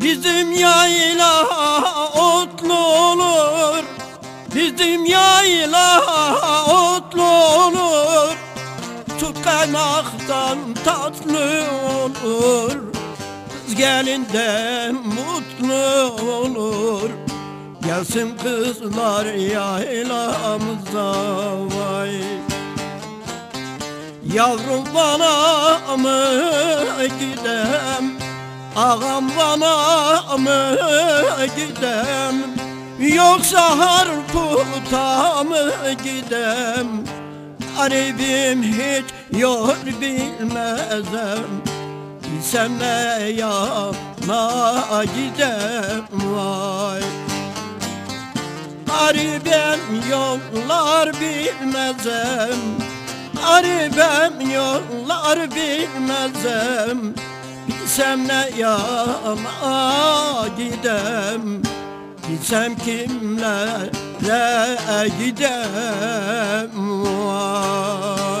Bizim yayla otlu olur. Bizim yayla otlu olur. Tut kaymaktan tatlı olur. Kız gelinden mutlu olur. Gelsin kızlar yaylamıza vay. Yavrum bana mı gidem Ağam bana mı gidem? Yoksa harputa mı gidem? Garibim hiç yol bilmezem. Bilsem ne yana gidem vay. Garibim yollar bilmezem. Garibim yollar bilmezem Bilsem ne yana gidem? Bilsem kimlere gidem? Vay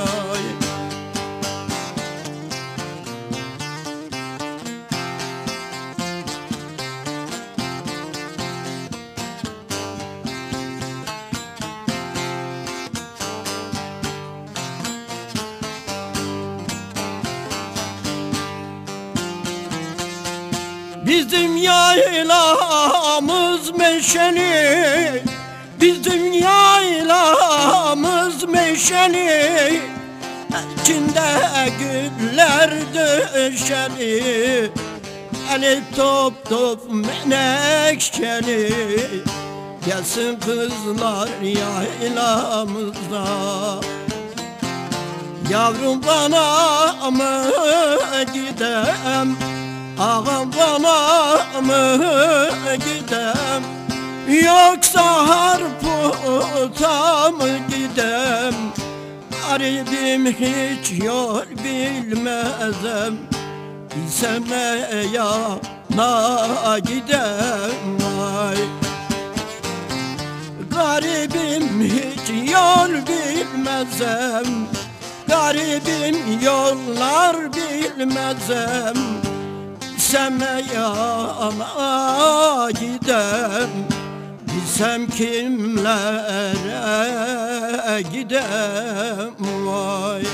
Bizim yaylamız meşeli Bizim yaylamız meşeli İçinde güller döşeli Eli top top menekşeli Gelsin kızlar yaylamızda. Yavrum bana mı gidem Ağam bana mı gidem. Yoksa harputa mı gidem? Garibim hiç yol bilmezem. Bilsem yana gidem vay. Garibim hiç yol bilmezem. Garibim yollar bilmezem Bilsem yana gidem? Bilsem kimlere gidem? Vay